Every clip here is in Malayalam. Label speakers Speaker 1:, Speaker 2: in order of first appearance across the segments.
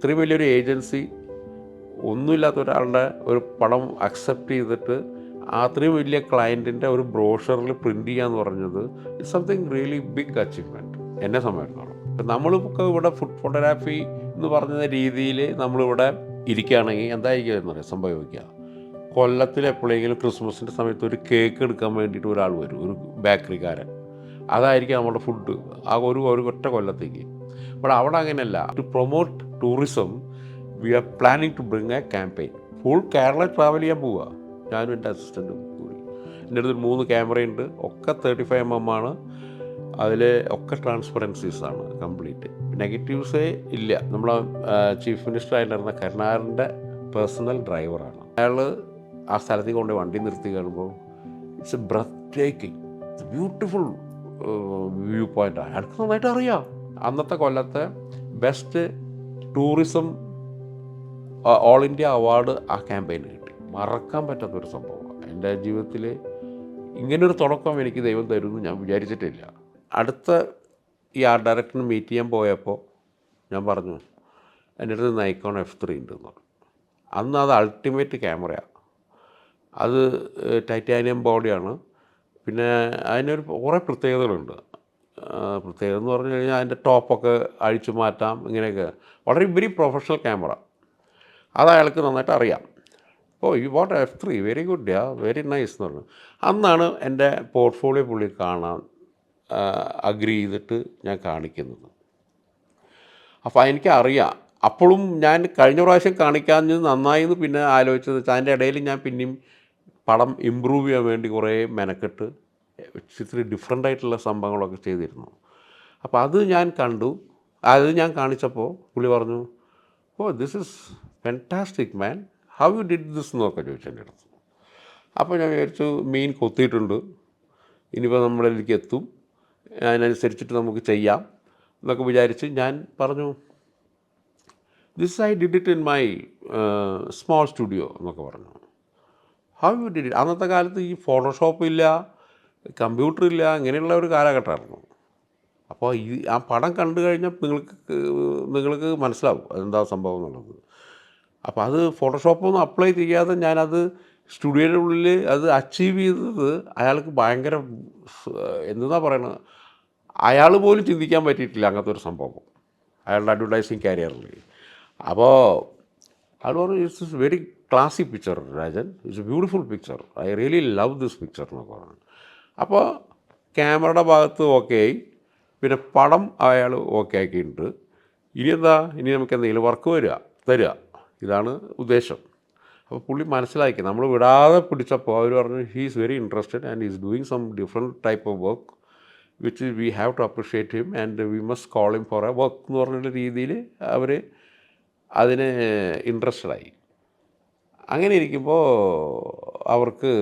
Speaker 1: ഇത്രയും വലിയൊരു ഏജൻസി ഒന്നുമില്ലാത്ത ഒരാളുടെ ഒരു പടം അക്സെപ്റ്റ് ചെയ്തിട്ട് അത്രയും വലിയ ക്ലയന്റിന്റെ ഒരു ബ്രോഷറിൽ പ്രിന്റ് ചെയ്യാന്ന് പറഞ്ഞത് it's something really big achievement എന്നെ സംബന്ധിച്ചിടത്തോളം. ഇപ്പം നമ്മളിപ്പോൾ ഇവിടെ ഫുഡ് ഫോട്ടോഗ്രാഫി എന്ന് പറഞ്ഞ രീതിയിൽ നമ്മളിവിടെ ഇരിക്കുകയാണെങ്കിൽ എന്തായിരിക്കും എന്നറിയാം സംഭവിക്കുക. കൊല്ലത്തിൽ എപ്പോഴെങ്കിലും ക്രിസ്മസിന്റെ സമയത്ത് ഒരു കേക്ക് എടുക്കാൻ വേണ്ടിയിട്ട് ഒരാൾ വരും ഒരു ബേക്കറിക്കാരൻ അതായിരിക്കും നമ്മുടെ ഫുഡ് ആ ഒരു ഒരു ഒറ്റ കൊല്ലത്തേക്ക്. ബട്ട് അവിടെ അങ്ങനെയല്ല. To promote tourism we are planning to bring a campaign full Kerala travel ചെയ്യാൻ പോവുക ഞാനും എന്റെ അസിസ്റ്റന്റും കൂടി. എന്റെ അടുത്ത് മൂന്ന് ക്യാമറയുണ്ട് ഒക്കെ തേർട്ടി ഫൈവ് എം എം ആണ്. അതിൽ ഒക്കെ ട്രാൻസ്പെറൻസീസ് ആണ് കംപ്ലീറ്റ് നെഗറ്റീവ്സേ ഇല്ല. നമ്മൾ ചീഫ് മിനിസ്റ്റർ ആയിട്ടുണ്ടായിരുന്ന കരുണാകരന്റെ പേഴ്സണൽ ഡ്രൈവറാണ് അയാൾ ആ സ്ഥലത്തേക്ക് കൊണ്ട് വണ്ടി നിർത്തി കാണുമ്പോൾ it's a breath taking it's beautiful view point അയാൾക്ക് നന്നായിട്ട് അറിയാം. അന്നത്തെ കൊല്ലത്തെ best tourism all India award ആ ക്യാമ്പയിന് കിട്ടി. മറക്കാൻ പറ്റാത്തൊരു സംഭവമാണ്. എന്റെ ജീവിതത്തിൽ ഇങ്ങനൊരു തുടക്കം എനിക്ക് ദൈവം തരുമെന്ന് ഞാൻ വിചാരിച്ചിട്ടില്ല. അടുത്ത ഈ ആർട്ട് ഡയറക്ടറിന് മീറ്റ് ചെയ്യാൻ പോയപ്പോൾ ഞാൻ പറഞ്ഞു എന്റെ അടുത്ത് നൈക്കോൺ എഫ് ത്രീ ഉണ്ടെന്ന് പറഞ്ഞു. അന്ന് അത് അൾട്ടിമേറ്റ് ക്യാമറയാണ് അത് ടൈറ്റാനിയം ബോഡിയാണ് പിന്നെ അതിനൊരു കുറേ പ്രത്യേകതകളുണ്ട്. പ്രത്യേകത എന്ന് പറഞ്ഞു കഴിഞ്ഞാൽ അതിന്റെ ടോപ്പൊക്കെ അഴിച്ചു മാറ്റാം ഇങ്ങനെയൊക്കെ. വളരെ വെരി പ്രൊഫഷണൽ ക്യാമറ അത് അയാൾക്ക് നന്നായിട്ട് അറിയാം. ഓ you what F three very good yeah very nice എന്ന് പറഞ്ഞു. അന്നാണ് എന്റെ പോർട്ട്ഫോളിയോ പുള്ളി കാണാൻ അഗ്രി ചെയ്തിട്ട് ഞാൻ കാണിക്കുന്നത്. അപ്പോൾ എനിക്ക് അറിയാം അപ്പോഴും ഞാൻ കഴിഞ്ഞ പ്രാവശ്യം കാണിക്കാഞ്ഞത് നന്നായി എന്ന് പിന്നെ ആലോചിച്ചത് അതിന്റെ ഇടയിൽ ഞാൻ പിന്നെയും പടം ഇമ്പ്രൂവ് ചെയ്യാൻ വേണ്ടി കുറേ മെനക്കെട്ട് ഇത്തിരി ഡിഫറെന്റ് ആയിട്ടുള്ള സംഭവങ്ങളൊക്കെ ചെയ്തിരുന്നു. അപ്പോൾ അത് ഞാൻ കണ്ടു. അത് ഞാൻ കാണിച്ചപ്പോൾ പുള്ളി പറഞ്ഞു ഓ this is fantastic man how you did this എന്നൊക്കെ ചോദിച്ചു എന്റെ അടുത്ത്. അപ്പോൾ ഞാൻ വിചാരിച്ചു മീൻ കൊത്തിയിട്ടുണ്ട്. ഇനിയിപ്പോൾ നമ്മളിലേക്ക് എത്തും. അതിനനുസരിച്ചിട്ട് നമുക്ക് ചെയ്യാം എന്നൊക്കെ വിചാരിച്ച് ഞാൻ പറഞ്ഞു this I did it in my small studio എന്നൊക്കെ പറഞ്ഞു. ഹൗ യു ഡിഡ് ഇറ്റ് അന്നത്തെ കാലത്ത് ഈ ഫോട്ടോഷോപ്പ് ഇല്ല കമ്പ്യൂട്ടർ ഇല്ല അങ്ങനെയുള്ള ഒരു കാലഘട്ടമായിരുന്നു. അപ്പോൾ ഈ ആ പടം കണ്ടു കഴിഞ്ഞാൽ നിങ്ങൾക്ക് നിങ്ങൾക്ക് മനസ്സിലാവും അതെന്താ സംഭവം എന്നുള്ളത്. അപ്പോൾ അത് ഫോട്ടോഷോപ്പൊന്നും അപ്ലൈ ചെയ്യാതെ ഞാനത് സ്റ്റുഡിയോയുടെ ഉള്ളിൽ അത് അച്ചീവ് ചെയ്തത് അയാൾക്ക് ഭയങ്കര എന്താ പറയണത്? അയാൾ പോലും ചിന്തിക്കാൻ പറ്റിയിട്ടില്ല അങ്ങനത്തെ ഒരു സംഭവം. അയാളുടെ അഡ്വർടൈസിങ് കാരിയറിൽ. അപ്പോൾ അയാൾ പറഞ്ഞു it's very classic picture Rajan it's a beautiful picture I really love this picture എന്നൊക്കെ പറഞ്ഞു. അപ്പോൾ ക്യാമറയുടെ ഭാഗത്ത് ഓക്കെ ആയി. പിന്നെ പടം അയാൾ ഓക്കെ ആക്കിയിട്ടുണ്ട്. ഇനി എന്താ? ഇനി നമുക്ക് എന്തെങ്കിലും വർക്ക് വരിക തരിക. ഇതാണ് ഉദ്ദേശം. അപ്പോൾ പുള്ളി മനസ്സിലാക്കി നമ്മൾ വിടാതെ പിടിച്ചപ്പോൾ അവർ പറഞ്ഞു he is very interested and is doing some different type of work which we have to appreciate him and we must call him for a work എന്ന് പറഞ്ഞുള്ള രീതിയിൽ അവർ അതിന് ഇൻട്രസ്റ്റഡ് ആയി. അങ്ങനെ ഇരിക്കുമ്പോൾ അവർക്ക്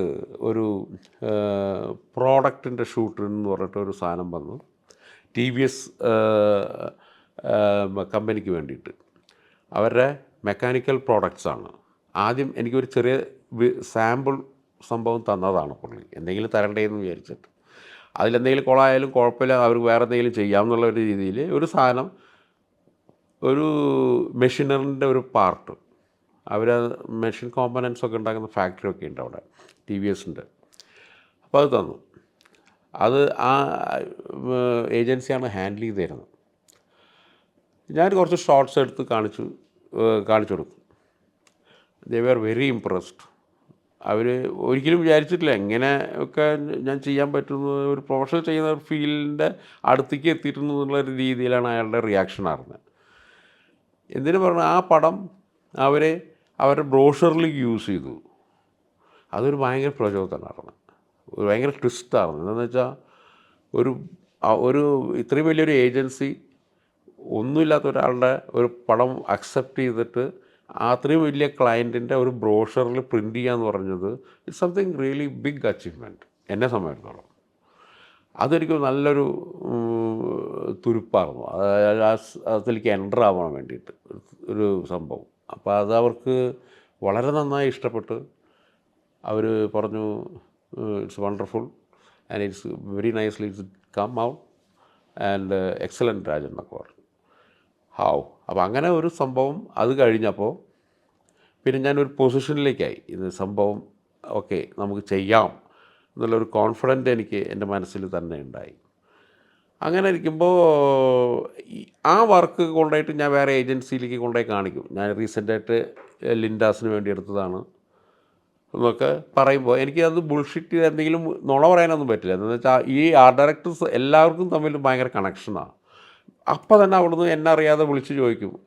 Speaker 1: ഒരു പ്രോഡക്റ്റിന്റെ ഷൂട്ട് എന്ന് പറഞ്ഞിട്ട് ഒരു സാധനം വന്നു. ടി വി എസ് കമ്പനിക്ക് വേണ്ടിയിട്ട്. അവരുടെ മെക്കാനിക്കൽ പ്രോഡക്റ്റ്സ് ആണ്. ആദ്യം എനിക്കൊരു ചെറിയ സാമ്പിൾ സംഭവം തന്നതാണ് പുള്ളി. എന്തെങ്കിലും തരണ്ടേന്ന് വിചാരിച്ചിട്ട്. അതിലെന്തെങ്കിലും കുളമായാലും കുഴപ്പമില്ല അവർക്ക് വേറെ എന്തെങ്കിലും ചെയ്യാമെന്നുള്ള ഒരു രീതിയിൽ ഒരു സാധനം ഒരു മെഷീനറിന്റെ ഒരു പാർട്ട് അവർ മെഷീൻ കോമ്പനൻസ് ഒക്കെ ഉണ്ടാക്കുന്ന ഫാക്ടറി ഒക്കെ ഉണ്ട് അവിടെ. ടി വി എസിന്റെ അപ്പോൾ അത് തന്നു. അത് ആ ഏജൻസിയാണ് ഹാൻഡിൽ ചെയ്ത് തരുന്നത് ഞാൻ കുറച്ച് ഷോർട്സ് എടുത്ത് കാണിച്ചു കാണിച്ചു കൊടുക്കും. ദേ ആർ വെരി ഇംപ്രസ്ഡ് അവർ ഒരിക്കലും വിചാരിച്ചിട്ടില്ല എങ്ങനെ ഒക്കെ ഞാൻ ചെയ്യാൻ പറ്റുന്ന ഒരു പ്രൊഫഷണൽ ചെയ്യുന്ന ഒരു ഫീൽഡിന്റെ അടുത്തേക്ക് എത്തിയിട്ടുണ്ട് എന്നുള്ള ഒരു രീതിയിലാണ് അയാളുടെ റിയാക്ഷൻ അറിഞ്ഞത് എന്തിനു പറഞ്ഞാൽ ആ പടം അവരെ അവരുടെ ബ്രോഷറിലേക്ക് യൂസ് ചെയ്തു. അതൊരു ഭയങ്കര പ്രചോദനമായിരുന്നു ഒരു ഭയങ്കര ട്വിസ്റ്റായിരുന്നു എന്താണെന്ന് വെച്ചാൽ ഒരു ഒരു ഇത്രയും വലിയൊരു ഏജൻസി ഒന്നുമില്ലാത്ത ഒരാളുടെ ഒരു പടം അക്സെപ്റ്റ് ചെയ്തിട്ട് അത്രയും വലിയ ക്ലയന്റിന്റെ ഒരു ബ്രോഷറിൽ പ്രിന്റ് ചെയ്യാന്ന് പറഞ്ഞത് it's something really big achievement എന്നെ സംബന്ധിച്ചിടത്തോളം. അതൊരിക്കും നല്ലൊരു തുരുപ്പായിരുന്നു. അതിലേക്ക് എന്റർ ആവാൻ വേണ്ടിയിട്ട്. ഒരു സംഭവം. അപ്പോൾ അത് അവർക്ക് വളരെ നന്നായി ഇഷ്ടപ്പെട്ട്. അവർ പറഞ്ഞു it's wonderful and it's very nicely it's come out and excellent Rajan എന്നൊക്കെ പറഞ്ഞു. ഹാവ് അപ്പോൾ അങ്ങനെ ഒരു സംഭവം അത് കഴിഞ്ഞപ്പോൾ പിന്നെ ഞാനൊരു പൊസിഷനിലേക്കായി. ഇത് സംഭവം ഓക്കെ നമുക്ക് ചെയ്യാം. എന്നുള്ളൊരു കോൺഫിഡന്റ് എനിക്ക് എന്റെ മനസ്സിൽ തന്നെ ഉണ്ടായി. അങ്ങനെ ഇരിക്കുമ്പോൾ ആ വർക്ക് കൊണ്ടുപോയിട്ട് ഞാൻ വേറെ ഏജൻസിയിലേക്ക് കൊണ്ടുപോയി കാണിക്കും. ഞാൻ റീസെന്റായിട്ട് ലിൻഡാസിന് വേണ്ടി എടുത്തതാണ്. എന്നൊക്കെ പറയുമ്പോൾ എനിക്ക് അത് ബുൾഷിറ്റ് എന്തെങ്കിലും നുണ പറയാനൊന്നും പറ്റില്ല. എന്ന് വെച്ചാൽ ഈ ആർട്ട് ഡയറക്ടേഴ്സ് എല്ലാവർക്കും തമ്മിൽ ഭയങ്കര കണക്ഷനാണ് അപ്പോൾ തന്നെ അവിടുന്ന് എന്നെ അറിയാതെ വിളിച്ച് ചോദിക്കും.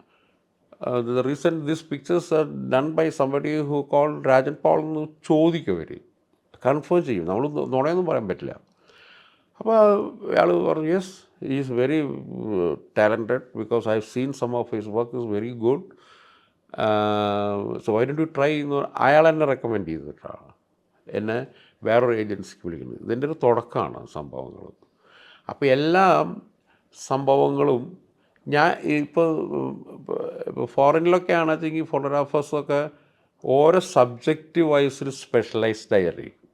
Speaker 1: The recent this pictures are done by somebody who call Rajan Paul എന്ന് ചോദിക്കും അവർ കൺഫേം ചെയ്യും. നമ്മൾ നുണയൊന്നും പറയാൻ പറ്റില്ല. അപ്പോൾ അയാൾ പറഞ്ഞു yes is very talented because I have seen some of his work is very good so I do try എന്ന് അയാൾ എന്നെ റെക്കമെൻഡ് ചെയ്തിട്ടാണ് എന്നെ വേറൊരു ഏജൻസിക്ക് വിളിക്കുന്നത്. ഇതിന്റെ ഒരു തുടക്കമാണ് സംഭവങ്ങൾ. അപ്പോൾ എല്ലാ സംഭവങ്ങളും ഞാൻ ഇപ്പോൾ ഫോറിനിലൊക്കെ ആണെങ്കിൽ ഫോട്ടോഗ്രാഫേഴ്സൊക്കെ ഓരോ സബ്ജക്റ്റ് വൈസിൽ സ്പെഷ്യലൈസ്ഡ് ആയിരിക്കും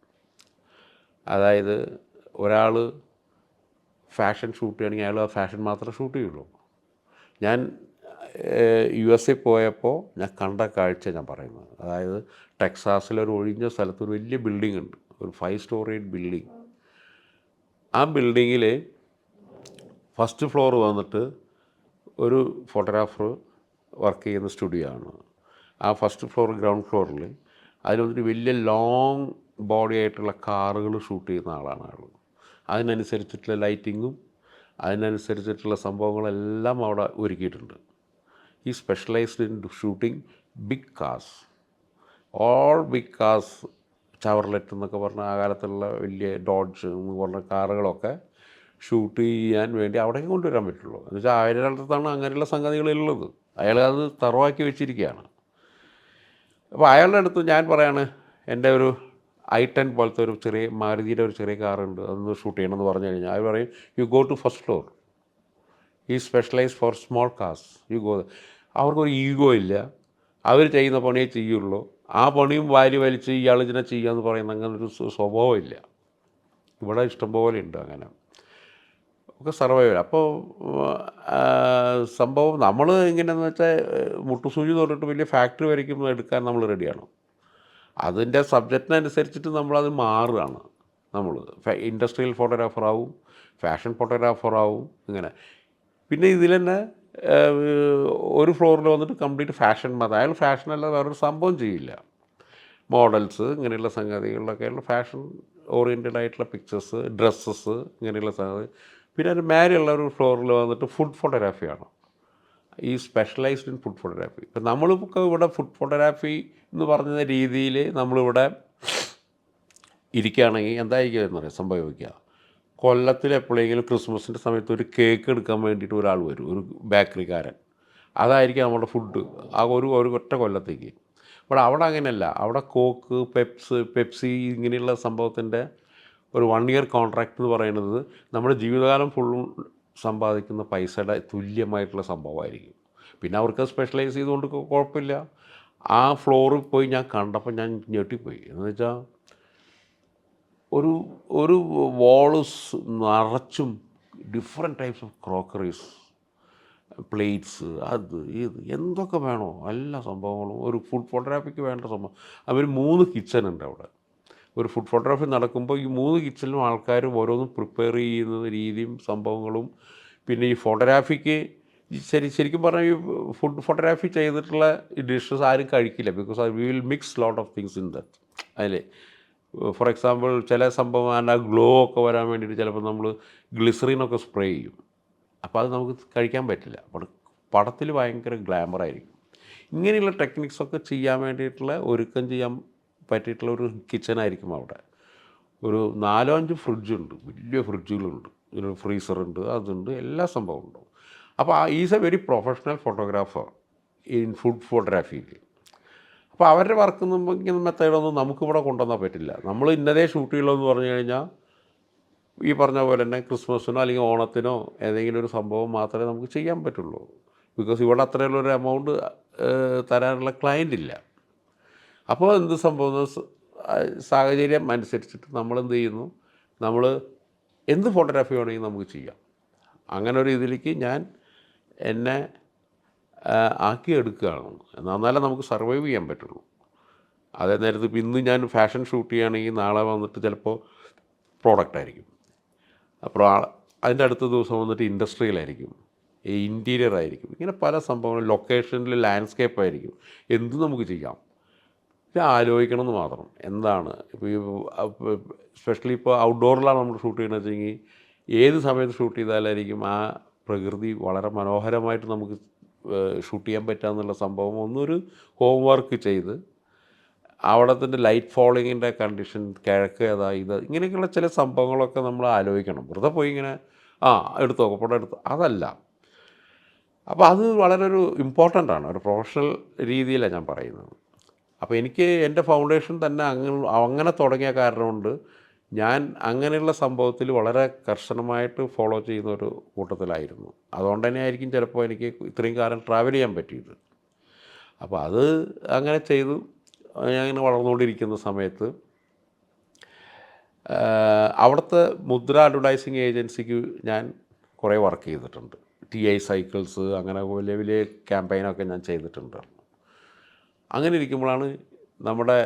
Speaker 1: അതായത് ഒരാൾ ഫാഷൻ ഷൂട്ട് ചെയ്യണമെങ്കിൽ അയാൾ ആ ഫാഷൻ മാത്രമേ ഷൂട്ട് ചെയ്യുള്ളൂ. ഞാൻ യു എസ് എ പോയപ്പോൾ ഞാൻ കണ്ട കാഴ്ച ഞാൻ പറയുന്നത്. അതായത് ടെക്സാസിലെ ഒരു ഒഴിഞ്ഞ സ്ഥലത്ത് ഒരു വലിയ ബിൽഡിംഗ് ഉണ്ട്. ഒരു ഫൈവ് സ്റ്റോറി ബിൽഡിംഗ് ആ ബിൽഡിങ്ങിൽ ഫസ്റ്റ് ഫ്ലോർ വന്നിട്ട് ഒരു ഫോട്ടോഗ്രാഫർ വർക്ക് ചെയ്യുന്ന സ്റ്റുഡിയോ ആണ്. ആ ഫസ്റ്റ് ഫ്ലോർ ഗ്രൗണ്ട് ഫ്ലോറിൽ അതിനൊരു വലിയ ലോങ് ബോഡി ആയിട്ടുള്ള കാറുകൾ ഷൂട്ട് ചെയ്യുന്ന ആളാണ് ആൾ അതിനനുസരിച്ചിട്ടുള്ള ലൈറ്റിങ്ങും അതിനനുസരിച്ചിട്ടുള്ള സംഭവങ്ങളെല്ലാം അവിടെ ഒരുക്കിയിട്ടുണ്ട്. He specialised in shooting big cars or big cars Chevrolet എന്നൊക്കെ പറഞ്ഞ ആ കാലത്തുള്ള വലിയ ഡോഡ്ജ് എന്ന് പറഞ്ഞ കാറുകളൊക്കെ ഷൂട്ട് ചെയ്യാൻ വേണ്ടി അവിടേക്ക് കൊണ്ടുവരാൻ പറ്റുള്ളൂ. എന്ന് വെച്ചാൽ അയാളുടെ അങ്ങനെയുള്ള സംഗതികളുള്ളത് അയാൾ അത് തറവാക്കി വെച്ചിരിക്കുകയാണ്. അപ്പോൾ അയാളുടെ അടുത്ത് ഞാൻ പറയാണ് എന്റെ ഒരു ഐ ടെൻ പോലത്തെ ഒരു ചെറിയ മാരുതിയുടെ ഒരു ചെറിയ കാറുണ്ട് അതൊന്ന് ഷൂട്ട് ചെയ്യണമെന്ന് പറഞ്ഞു കഴിഞ്ഞാൽ അവർ പറയും you go to first floor he specialise for small cars you go അവർക്കൊരു ഈഗോ ഇല്ല. അവർ ചെയ്യുന്ന പണിയേ ചെയ്യുള്ളൂ. ആ പണിയും വാരി വലിച്ച് ഇയാൾ ഇതിനെ ചെയ്യാന്ന് പറയുന്ന അങ്ങനെ ഒരു സ്വ- സ്വഭാവമില്ല ഇവിടെ ഇഷ്ടംപോലെ ഉണ്ട് അങ്ങനെ. ഒക്കെ സർവൈവൽ അപ്പോൾ സംഭവം നമ്മൾ ഇങ്ങനെയെന്ന് വെച്ചാൽ മുട്ടുസൂചി തൊട്ടിട്ട് വലിയ ഫാക്ടറി വരയ്ക്കും എടുക്കാൻ നമ്മൾ റെഡിയാണ് അതിന്റെ സബ്ജക്റ്റിനനുസരിച്ചിട്ട് നമ്മളത് മാറുകയാണ് നമ്മൾ. ഇൻഡസ്ട്രിയൽ ഫോട്ടോഗ്രാഫർ ആവും ഫാഷൻ ഫോട്ടോഗ്രാഫർ ആവും ഇങ്ങനെ. പിന്നെ ഇതിൽ തന്നെ ഒരു ഫ്ലോറിൽ വന്നിട്ട് കംപ്ലീറ്റ് ഫാഷൻ മത. അയാൾ ഫാഷൻ അല്ലാതെ വേറൊരു സംഭവം ചെയ്യില്ല. മോഡൽസ് ഇങ്ങനെയുള്ള സംഗതികളിലൊക്കെയുള്ള ഫാഷൻ ഓറിയന്റഡ് ആയിട്ടുള്ള പിക്ചേഴ്സ് ഡ്രസ്സസ് ഇങ്ങനെയുള്ള സംഗതി. പിന്നെ അതിന് മേലെയുള്ള ഒരു ഫ്ലോറിൽ വന്നിട്ട് ഫുഡ് ഫോട്ടോഗ്രാഫിയാണ്. ഈ സ്പെഷ്യലൈസ്ഡ് ഇൻ ഫുഡ് ഫോട്ടോഗ്രാഫി. ഇപ്പം നമ്മളിപ്പോൾ ഇവിടെ ഫുഡ് ഫോട്ടോഗ്രാഫി എന്ന് പറഞ്ഞ രീതിയിൽ നമ്മളിവിടെ ഇരിക്കുകയാണെങ്കിൽ എന്തായിരിക്കും എന്ന് പറയാം സംഭവിക്കുക. കൊല്ലത്തിൽ എപ്പോഴെങ്കിലും ക്രിസ്മസിന്റെ സമയത്ത് ഒരു കേക്ക് എടുക്കാൻ വേണ്ടിയിട്ട് ഒരാൾ വരും ഒരു ബേക്കറിക്കാരൻ. അതായിരിക്കും നമ്മുടെ ഫുഡ് ആ ഒരു ഒരു ഒറ്റ കൊല്ലത്തേക്ക്. ഇവിടെ അവിടെ അങ്ങനെയല്ല അവിടെ കോക്ക് പെപ്സ് പെപ്സി ഇങ്ങനെയുള്ള സംഭവത്തിന്റെ ഒരു വൺ ഇയർ കോൺട്രാക്റ്റ് എന്ന് പറയുന്നത് നമ്മുടെ ജീവിതകാലം ഫുള്ളും സമ്പാദിക്കുന്ന പൈസയുടെ തുല്യമായിട്ടുള്ള സംഭവമായിരിക്കും. പിന്നെ അവർക്ക് സ്പെഷ്യലൈസ് ചെയ്തുകൊണ്ട് കുഴപ്പമില്ല. ആ ഫ്ലോറിൽ പോയി ഞാൻ കണ്ടപ്പോൾ ഞാൻ ഞെട്ടിപ്പോയി. എന്ന് വെച്ചാൽ ഒരു ഒരു വാൾസ് നിറച്ചും different types of crockeries plates അത് ഇത് എന്തൊക്കെ വേണോ എല്ലാ സംഭവങ്ങളും. ഒരു ഫുഡ് ഫോട്ടോഗ്രാഫിക്ക് വേണ്ട സംഭവം. അവർ മൂന്ന് കിച്ചൺ ഉണ്ട് അവിടെ. ഒരു ഫുഡ് ഫോട്ടോഗ്രാഫി നടക്കുമ്പോൾ ഈ മൂന്ന് കിച്ചണിലും ആൾക്കാർ ഓരോന്നും പ്രിപ്പയർ ചെയ്യുന്ന രീതിയും സംഭവങ്ങളും. പിന്നെ ഈ ഫോട്ടോഗ്രാഫിക്ക് ശരി ശരിക്കും പറഞ്ഞാൽ ഈ ഫുഡ് ഫോട്ടോഗ്രാഫി ചെയ്തിട്ടുള്ള ഡിഷസ് ആരും കഴിക്കില്ല. Because we will mix lot of things in that അതിലെ ഫോർ എക്സാമ്പിൾ ചില സംഭവം ആ ഗ്ലോ ഒക്കെ വരാൻ വേണ്ടിയിട്ട് ചിലപ്പോൾ നമ്മൾ ഗ്ലിസറിനൊക്കെ സ്പ്രേ ചെയ്യും. അപ്പോൾ അത് നമുക്ക് കഴിക്കാൻ പറ്റില്ല. അപ്പോൾ പടത്തിൽ ഭയങ്കര ഗ്ലാമർ ആയിരിക്കും. ഇങ്ങനെയുള്ള ടെക്നിക്സൊക്കെ ചെയ്യാൻ വേണ്ടിയിട്ടുള്ള ഒരുക്കം ചെയ്യാൻ പറ്റിയിട്ടുള്ള ഒരു കിച്ചണായിരിക്കും അവിടെ. ഒരു നാലോ അഞ്ച് ഫ്രിഡ്ജുണ്ട് വലിയ ഫ്രിഡ്ജുകളുണ്ട് ഫ്രീസറുണ്ട് അതുണ്ട്. എല്ലാ സംഭവവും ഉണ്ട് അപ്പോൾ is a very professional photographer in food ഫോട്ടോഗ്രാഫിയിൽ അപ്പോൾ അവരുടെ വർക്ക് ഇങ്ങനെ മെത്തേഡൊന്നും നമുക്കിവിടെ കൊണ്ടുവന്നാൽ പറ്റില്ല. നമ്മൾ ഇന്നതേ ഷൂട്ട് ചെയ്യുള്ളൂ എന്ന് പറഞ്ഞു കഴിഞ്ഞാൽ ഈ പറഞ്ഞ പോലെ തന്നെ ക്രിസ്മസിനോ അല്ലെങ്കിൽ ഓണത്തിനോ ഏതെങ്കിലും ഒരു സംഭവം മാത്രമേ നമുക്ക് ചെയ്യാൻ പറ്റുള്ളൂ. ബിക്കോസ് ഇവിടെ അത്രയുള്ള ഒരു എമൗണ്ട് തരാനുള്ള ക്ലയന്റ് ഇല്ല. അപ്പോൾ എന്ത് സംഭവം സാഹചര്യം അനുസരിച്ചിട്ട് നമ്മൾ എന്ത് ചെയ്യുന്നു? നമ്മൾ എന്ത് ഫോട്ടോഗ്രാഫി വേണമെങ്കിൽ നമുക്ക് ചെയ്യാം. അങ്ങനെ ഒരു ഇതിലേക്ക് ഞാൻ എന്നെ ആക്കിയെടുക്കുകയാണ്. എന്നാലേ നമുക്ക് സർവൈവ് ചെയ്യാൻ പറ്റുള്ളൂ. അതേ നേരത്ത് ഇപ്പം ഇന്ന് ഞാൻ ഫാഷൻ ഷൂട്ട് ചെയ്യുകയാണെങ്കിൽ നാളെ വന്നിട്ട് ചിലപ്പോൾ പ്രോഡക്റ്റ് ആയിരിക്കും. അപ്പോൾ അതിന്റെ അടുത്ത ദിവസം വന്നിട്ട് ഇൻഡസ്ട്രിയലായിരിക്കും ഈ ഇന്റീരിയർ ആയിരിക്കും. ഇങ്ങനെ പല സംഭവങ്ങളും ലൊക്കേഷനിൽ ലാൻഡ്സ്കേപ്പ് ആയിരിക്കും. എന്തും നമുക്ക് ചെയ്യാം? ഇത് ആലോചിക്കണം എന്ന് മാത്രം. എന്താണ്? ഇപ്പോൾ ഈ സ്പെഷ്യലി ഇപ്പോൾ ഔട്ട്ഡോറിലാണ് നമ്മൾ ഷൂട്ട് ചെയ്യണമെന്ന് വെച്ചെങ്കിൽ ഏത് സമയത്ത് ഷൂട്ട് ചെയ്താലായിരിക്കും ആ പ്രകൃതി വളരെ മനോഹരമായിട്ട് നമുക്ക് ഷൂട്ട് ചെയ്യാൻ പറ്റുക എന്നുള്ള സംഭവം ഒന്നൊരു ഹോം വർക്ക് ചെയ്ത് അവിടത്തിന്റെ ലൈറ്റ് ഫോളിങ്ങിന്റെ കണ്ടീഷൻ കിഴക്ക് ഏതാ ഇത് ഇങ്ങനെയൊക്കെയുള്ള ചില സംഭവങ്ങളൊക്കെ നമ്മൾ ആലോചിക്കണം. വെറുതെ പോയി ഇങ്ങനെ ആ എടുത്തോ പടം എടുത്തോ അതല്ല. അപ്പോൾ അത് വളരെ ഒരു ഇമ്പോർട്ടന്റ് ആണ്. ഒരു പ്രൊഫഷണൽ രീതിയിലാണ് ഞാൻ പറയുന്നത്. അപ്പോൾ എനിക്ക് എന്റെ ഫൗണ്ടേഷൻ തന്നെ അങ്ങനെ അങ്ങനെ തുടങ്ങിയ കാരണം കൊണ്ട് ഞാൻ അങ്ങനെയുള്ള സംഭവത്തിൽ വളരെ കർശനമായിട്ട് ഫോളോ ചെയ്യുന്ന ഒരു കൂട്ടത്തിലായിരുന്നു. അതുകൊണ്ട് തന്നെ ആയിരിക്കും ചിലപ്പോൾ എനിക്ക് ഇത്രയും കാലം ട്രാവൽ ചെയ്യാൻ പറ്റിയത്. അപ്പോൾ അത് അങ്ങനെ ചെയ്തു. ഞാൻ ഇങ്ങനെ വളർന്നുകൊണ്ടിരിക്കുന്ന സമയത്ത് അവിടുത്തെ മുദ്ര അഡ്വർടൈസിങ് ഏജൻസിക്ക് ഞാൻ കുറേ വർക്ക് ചെയ്തിട്ടുണ്ട്. ടി ഐ സൈക്കിൾസ് അങ്ങനെ വലിയ വലിയ ക്യാമ്പയിനൊക്കെ ഞാൻ ചെയ്തിട്ടുണ്ട്. അങ്ങനെ ഇരിക്കുമ്പോഴാണ് നമ്മുടെ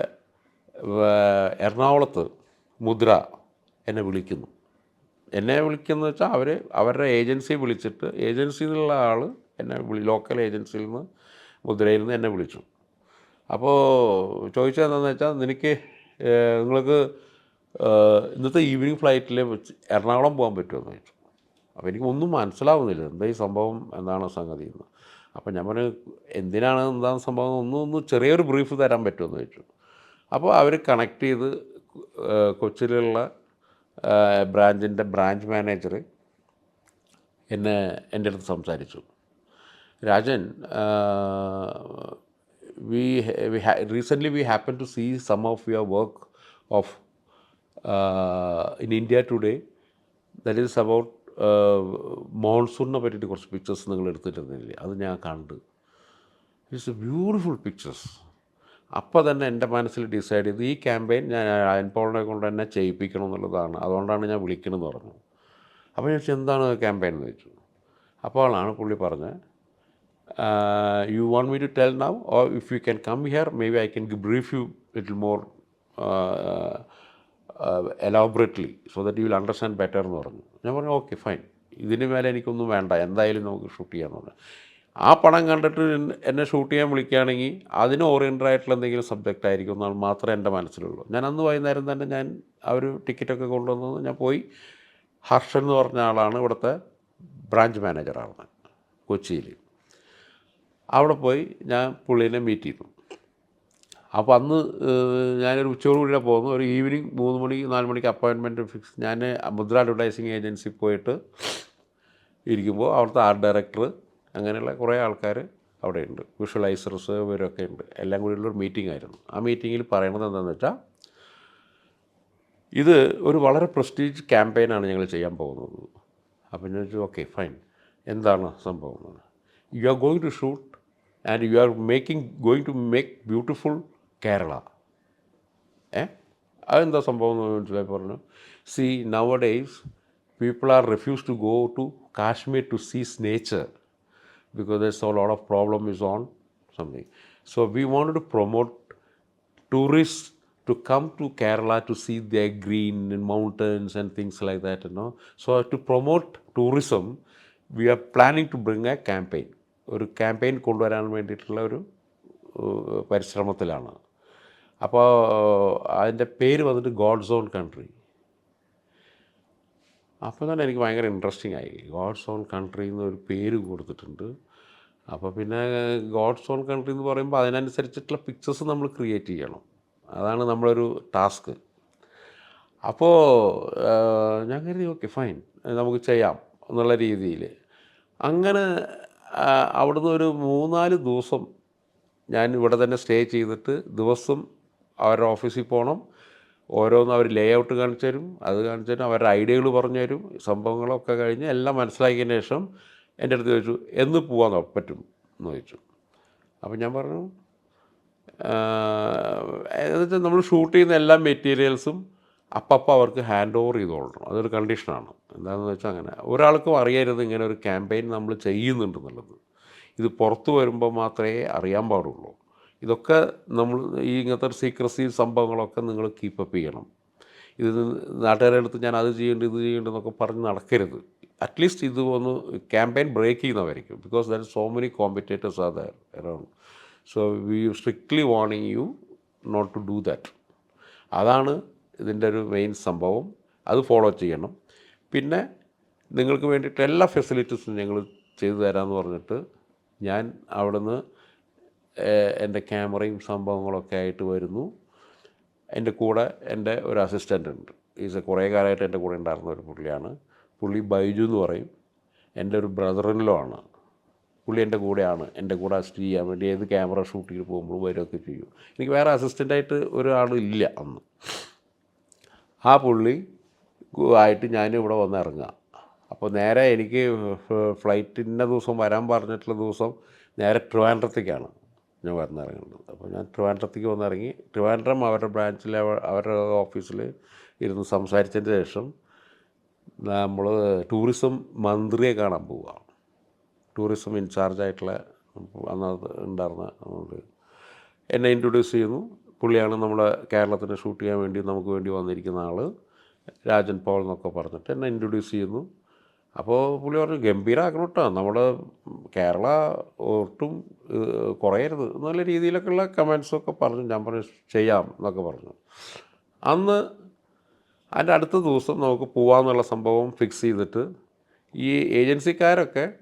Speaker 1: എറണാകുളത്ത് മുദ്ര എന്നെ വിളിക്കുന്നു. എന്നെ വിളിക്കുന്നത് വെച്ചാൽ അവർ അവരുടെ ഏജൻസി വിളിച്ചിട്ട് ഏജൻസിയിൽ നിന്നുള്ള ആൾ എന്നെ വിളി ലോക്കൽ ഏജൻസിയിൽ നിന്ന് മുദ്രയിൽ നിന്ന് എന്നെ വിളിച്ചു. അപ്പോൾ ചോദിച്ചത് എന്താണെന്ന് വെച്ചാൽ നിനക്ക് നിങ്ങൾക്ക് ഇന്നത്തെ ഈവനിങ് ഫ്ലൈറ്റിൽ എറണാകുളം പോകാൻ പറ്റുമോ എന്ന് ചോദിച്ചു. അപ്പോൾ എനിക്ക് ഒന്നും മനസ്സിലാവുന്നില്ല എന്താ ഈ സംഭവം എന്താണ് സംഗതി എന്ന്. അപ്പോൾ ഞാൻ പറഞ്ഞു എന്തിനാണ് എന്താണ് സംഭവം? ഒന്നും ഒന്ന് ചെറിയൊരു ബ്രീഫ് തരാൻ പറ്റുമെന്ന് ചോദിച്ചു. അപ്പോൾ അവർ കണക്ട് ചെയ്ത് കൊച്ചിയിലുള്ള ബ്രാഞ്ചിന്റെ ബ്രാഞ്ച് മാനേജർ എന്നെ എന്റെ അടുത്ത് സംസാരിച്ചു. Rajan we we recently we happen to see some of your work of in India today that is about മോൺസൂണിനെ പറ്റിയിട്ട് കുറച്ച് പിക്ചേഴ്സ് നിങ്ങൾ എടുത്തിട്ടിരുന്നില്ലേ അത് ഞാൻ കണ്ട്. ഇറ്റ്സ് എ ബ്യൂട്ടിഫുൾ പിക്ചേഴ്സ് അപ്പോൾ തന്നെ എന്റെ മനസ്സിൽ ഡിസൈഡ് ചെയ്ത് ഈ ക്യാമ്പയിൻ ഞാൻ അയൻപോളിനെ കൊണ്ട് തന്നെ ചെയ്യിപ്പിക്കണം എന്നുള്ളതാണ് അതുകൊണ്ടാണ് ഞാൻ വിളിക്കണമെന്ന് പറഞ്ഞു. അപ്പോൾ ഞാൻ എന്താണ് ക്യാമ്പയിൻ എന്ന് ചോദിച്ചു. അപ്പോഴാണ് പുള്ളി പറഞ്ഞത് you want me to tell now or if you can come here may be I can brief you little more elaborately so that you will understand better എന്ന് പറഞ്ഞു. ഞാൻ പറഞ്ഞു ഓക്കെ ഫൈൻ ഇതിന് മേലെ എനിക്കൊന്നും വേണ്ട. എന്തായാലും നമുക്ക് ഷൂട്ട് ചെയ്യാമെന്ന് പറഞ്ഞു. ആ പടം കണ്ടിട്ട് എന്നെ- ഷൂട്ട് ചെയ്യാൻ വിളിക്കുകയാണെങ്കിൽ അതിന് ഓറിയന്റഡ് ആയിട്ടുള്ള എന്തെങ്കിലും സബ്ജക്റ്റ് ആയിരിക്കും എന്നാൽ മാത്രമേ എന്റെ മനസ്സിലുള്ളൂ. ഞാൻ അന്ന് വൈകുന്നേരം തന്നെ ഞാൻ ആ ഒരു ടിക്കറ്റൊക്കെ കൊണ്ടുവന്നത് ഞാൻ പോയി. ഹർഷൻ എന്ന് പറഞ്ഞ ആളാണ് ഇവിടുത്തെ ബ്രാഞ്ച് മാനേജറാണ് കൊച്ചിയിൽ. അവിടെ പോയി ഞാൻ പുള്ളീനെ മീറ്റ് ചെയ്തു. അപ്പോൾ അന്ന് ഞാനൊരു ഉച്ചയോട് കൂടിയാണ് പോകുന്നു ഒരു ഈവനിങ് മൂന്ന് മണി നാല് മണിക്ക് അപ്പോയിൻമെന്റ് ഫിക്സ് ഞാൻ മുദ്ര അഡ്വർടൈസിങ് ഏജൻസി പോയിട്ട് ഇരിക്കുമ്പോൾ അവിടുത്തെ ആർട്ട് ഡയറക്ടർ അങ്ങനെയുള്ള കുറേ ആൾക്കാർ അവിടെയുണ്ട്. വിഷ്വലൈസേഴ്സ് ഇവരൊക്കെ ഉണ്ട്. എല്ലാം കൂടിയുള്ള ഒരു മീറ്റിംഗ് ആയിരുന്നു. ആ മീറ്റിങ്ങിൽ പറയണത് എന്താണെന്ന് വെച്ചാൽ ഇത് ഒരു വളരെ പ്രസ്റ്റീജ് ക്യാമ്പയിനാണ് ഞങ്ങൾ ചെയ്യാൻ പോകുന്നത്. അപ്പം ഞാൻ ചോദിച്ചു ഓക്കെ ഫൈൻ എന്താണ് സംഭവം? You are going to shoot and you are making going to make beautiful Kerala ഏ? അതെന്താ സംഭവം എന്ന് മനസ്സിലായി പറഞ്ഞു. See nowadays people are refuse to go to Kashmir to sees nature because there's a lot of problem is on something. So we wanted to promote tourists to come to Kerala to see their green and mountains and things like that, you know. So to promote tourism, we are planning to bring a campaign. ഒരു ക്യാമ്പയിൻ കൊണ്ടുവരാൻ വേണ്ടിയിട്ടുള്ള ഒരു പരിശ്രമത്തിലാണ് അപ്പോൾ അതിന്റെ പേര് വന്നിട്ട് ഗോഡ് സോൺ കൺട്രി അപ്പോൾ തന്നെ എനിക്ക് ഭയങ്കര ഇൻട്രസ്റ്റിംഗ് ആയി. ഗോഡ്സ് ഓൺ കൺട്രി എന്നൊരു പേര് കൊടുത്തിട്ടുണ്ട്. അപ്പോൾ പിന്നെ ഗോഡ്സ് ഓൺ കൺട്രി എന്ന് പറയുമ്പോൾ അതിനനുസരിച്ചിട്ടുള്ള പിക്ചേഴ്സ് നമ്മൾ ക്രിയേറ്റ് ചെയ്യണം. അതാണ് നമ്മളൊരു ടാസ്ക് അപ്പോൾ ഞാൻ കരുതി ഓക്കെ ഫൈൻ നമുക്ക് ചെയ്യാം. എന്നുള്ള രീതിയിൽ. അങ്ങനെ അവിടുന്ന് ഒരു മൂന്നാൽ ദിവസം ഞാൻ ഇവിടെ തന്നെ സ്റ്റേ ചെയ്തിട്ട് ദിവസം അവരുടെ ഓഫീസിൽ പോകണം. ഓരോന്നും അവർ ലേ ഔട്ട് കാണിച്ചു തരും അത് കാണിച്ചു തരും അവരുടെ ഐഡിയകൾ പറഞ്ഞു തരും സംഭവങ്ങളൊക്കെ കഴിഞ്ഞ് എല്ലാം മനസ്സിലാക്കിയതിന് ശേഷം എന്റെ അടുത്ത് ചോദിച്ചു എന്ന് പോകാൻ പറ്റും? എന്ന് ചോദിച്ചു. അപ്പം ഞാൻ പറഞ്ഞു എന്നുവെച്ചാൽ നമ്മൾ ഷൂട്ട് ചെയ്യുന്ന എല്ലാ മെറ്റീരിയൽസും അപ്പപ്പോൾ അവർക്ക് ഹാൻഡ് ഓവർ ചെയ്തോളണം അതൊരു കണ്ടീഷനാണ് എന്താണെന്ന് വെച്ചാൽ അങ്ങനെ. ഒരാൾക്കും അറിയരുത് ഇങ്ങനെ ഒരു ക്യാമ്പയിൻ നമ്മൾ ചെയ്യുന്നുണ്ടെന്നുള്ളത് ഇത് പുറത്ത് വരുമ്പോൾ മാത്രമേ അറിയാൻ പാടുള്ളൂ. ഇതൊക്കെ നമ്മൾ ഈ ഇങ്ങനത്തെ സീക്രസി സംഭവങ്ങളൊക്കെ നിങ്ങൾ കീപ്പപ്പ് ചെയ്യണം. ഇത് നാട്ടുകാരുടെ അടുത്ത് ഞാൻ അത് ചെയ്യേണ്ടത് ഇത് ചെയ്യേണ്ടത് എന്നൊക്കെ പറഞ്ഞ് നടക്കരുത്. അറ്റ്ലീസ്റ്റ് ഇത് ഒന്ന് campaign break ചെയ്യുന്നവരായിരിക്കും because there so many competitors are there around so we strictly വാണിങ് you not to do that അതാണ് ഇതിന്റെ ഒരു മെയിൻ സംഭവം. അത് ഫോളോ ചെയ്യണം. പിന്നെ നിങ്ങൾക്ക് വേണ്ടിയിട്ട് എല്ലാ ഫെസിലിറ്റീസും ഞങ്ങൾ ചെയ്തു തരാമെന്ന് പറഞ്ഞിട്ട് ഞാൻ അവിടുന്ന് എന്റെ ക്യാമറയും സംഭവങ്ങളൊക്കെ ആയിട്ട് വരുന്നു. എന്റെ കൂടെ എന്റെ ഒരു അസിസ്റ്റന്റ് ഉണ്ട്. ഈസ് കുറേ കാലമായിട്ട് എന്റെ കൂടെ ഉണ്ടായിരുന്ന ഒരു പുള്ളിയാണ്. പുള്ളി ബൈജു എന്ന് പറയും. എന്റെ ഒരു ബ്രദറിനിലോ ആണ്. പുള്ളി എന്റെ കൂടെയാണ്. എന്റെ കൂടെ അസിസ്റ്റ് ചെയ്യാൻ വേണ്ടി ഏത് ക്യാമറ ഷൂട്ട് ചെയ്ത് പോകുമ്പോഴും വരുമൊക്കെ ചെയ്യും. എനിക്ക് വേറെ അസിസ്റ്റന്റായിട്ട് ഒരാളില്ല അന്ന്. ആ പുള്ളി ആയിട്ട് ഞാൻ ഇവിടെ വന്ന് അപ്പോൾ നേരെ എനിക്ക് ഫ്ലൈറ്റിന്റെ ദിവസം വരാൻ പറഞ്ഞിട്ടുള്ള ദിവസം നേരെ ട്രിവാൻഡ്രത്തേക്കാണ്. ഞാൻ വന്നിറങ്ങുന്നത്. അപ്പോൾ ഞാൻ ട്രിവാൻഡ്രത്തേക്ക് വന്നിറങ്ങി. ട്രിവാൻഡ്രം അവരുടെ ബ്രാഞ്ചിൽ അവരുടെ ഓഫീസിൽ ഇരുന്ന് സംസാരിച്ചതിന് ശേഷം നമ്മൾ ടൂറിസം മന്ത്രിയെ കാണാൻ പോവുകയാണ് ടൂറിസം ഇൻചാർജായിട്ടുള്ള അന്നത് ഉണ്ടായിരുന്ന അതുകൊണ്ട് എന്നെ ഇൻട്രൊഡ്യൂസ് ചെയ്യുന്നു. പുള്ളിയാണ് നമ്മുടെ കേരളത്തിന് ഷൂട്ട് ചെയ്യാൻ വേണ്ടി നമുക്ക് വേണ്ടി വന്നിരിക്കുന്ന ആൾ രാജൻ പോൾ എന്നൊക്കെ പറഞ്ഞിട്ട് എന്നെ ഇൻട്രൊഡ്യൂസ് ചെയ്യുന്നു. അപ്പോൾ പുള്ളി പറഞ്ഞു ഗംഭീര കേട്ടോ നമ്മുടെ കേരള ഒട്ടും കുറയരുത്. നല്ല രീതിയിലൊക്കെയുള്ള കമൻസൊക്കെ പറഞ്ഞു. ഞാൻ പറഞ്ഞു ചെയ്യാം എന്നൊക്കെ പറഞ്ഞു. അന്ന് അതിന്റെ അടുത്ത ദിവസം നമുക്ക് പോവാന്നുള്ള സംഭവം ഫിക്സ് ചെയ്തിട്ട് ഈ ഏജൻസിക്കാരൊക്കെ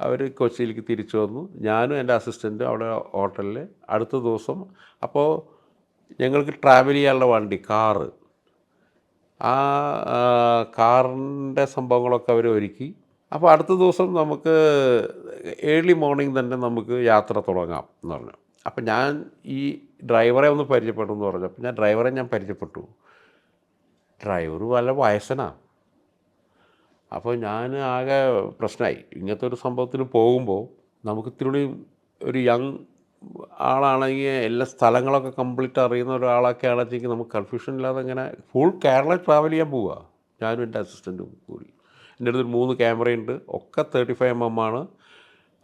Speaker 1: അവർ കൊച്ചിയിലേക്ക് തിരിച്ചു വന്നു. ഞാനും എന്റെ അസിസ്റ്റന്റും അവിടെ ഹോട്ടലിൽ അടുത്ത ദിവസം. അപ്പോൾ ഞങ്ങൾക്ക് ട്രാവൽ ചെയ്യാനുള്ള വണ്ടി കാറ് ആ കാറിന്റെ സംഭവങ്ങളൊക്കെ അവർ ഒരുക്കി. അപ്പോൾ അടുത്ത ദിവസം നമുക്ക് ഏർലി മോർണിംഗ് തന്നെ നമുക്ക് യാത്ര തുടങ്ങാം എന്ന് പറഞ്ഞു. അപ്പോൾ ഞാൻ ഈ ഡ്രൈവറെ ഒന്ന് പരിചയപ്പെട്ടു എന്ന് പറഞ്ഞു അപ്പോൾ ഞാൻ ഡ്രൈവറെ ഞാൻ പരിചയപ്പെട്ടു. ഡ്രൈവർ വല്ല വയസ്സനാണ് അപ്പോൾ ഞാൻ ആകെ പ്രശ്നമായി. ഇങ്ങനത്തെ ഒരു സംഭവത്തിന് പോകുമ്പോൾ നമുക്ക് ഇത്തിരി ഒരു യങ് ആളാണെങ്കിൽ എല്ലാ സ്ഥലങ്ങളൊക്കെ കംപ്ലീറ്റ് അറിയുന്ന ഒരാളൊക്കെ ആണെങ്കിൽ നമുക്ക് കൺഫ്യൂഷൻ ഇല്ലാതെ ഇങ്ങനെ ഫുൾ കേരള ട്രാവൽ ചെയ്യാൻ പോവുക. ഞാനും എന്റെ അസിസ്റ്റന്റും കൂടി. എന്റെ അടുത്ത് ഒരു മൂന്ന് ക്യാമറയുണ്ട് ഒക്കെ തേർട്ടി ഫൈവ് എം എം ആണ്.